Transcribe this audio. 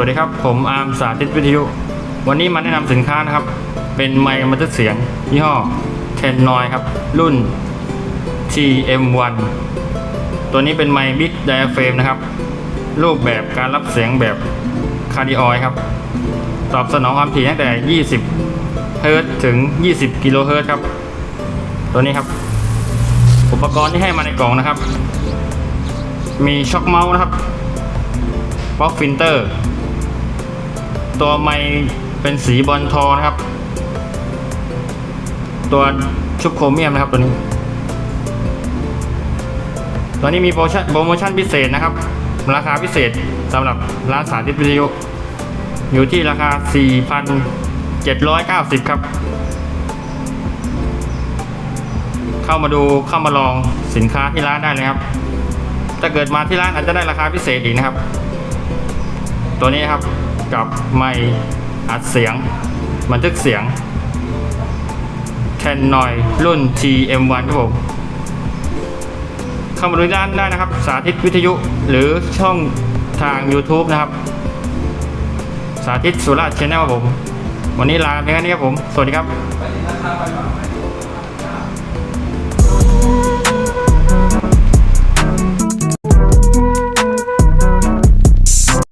วัสดีครับ ผมอาร์มสาธิตวิทยุ วันนี้มาแนะนำสินค้านะครับ เป็นไมค์บันทึกเสียง ยี่ห้อ10 n o i ครับ รุ่น TM1 ตัวนี้เป็นไมค์ Big Diaphragm นะครับ รูปแบบการรับเสียงแบบคาร์ดิออยครับ ตอบสนองความถี่ตั้งแต่ 20 เฮิรต์ถึง 20 กิโลเฮิรต์ครับ ตัวนี้ครับ อุปกรณ์ที่ให้มาในกล่องนะครับ มีช็อคเมาส์นะครับป๊อกฟิลเตอร์ ตัวไมค์เป็นสีบอลทองนะครับ ตัวชุบโครเมียมนะครับตัวนี้ ตัวนี้มีโปรโมชั่นโปรโมชั่นพิเศษนะครับ ราคาพิเศษสำหรับร้านสาธิตวิทยุอยู่ที่ราคา 4,790 ครับ เข้ามาดูเข้ามาลองสินค้าที่ร้านได้เลยครับ ถ้าเกิดมาที่ร้านอาจจะได้ราคาพิเศษอีกนะครับ ตัวนี้ครับ กับไมค์อัดเสียง บันทึกเสียงแคนนอยรุ่น TM1 ครับผมเข้ามาดูด้านได้นะครับ สาธิตวิทยุหรือช่องทาง YouTube นะครับ สาธิตสุราชชแนลครับผม วันนี้ลาไปแค่นี้ครับผม สวัสดีครับ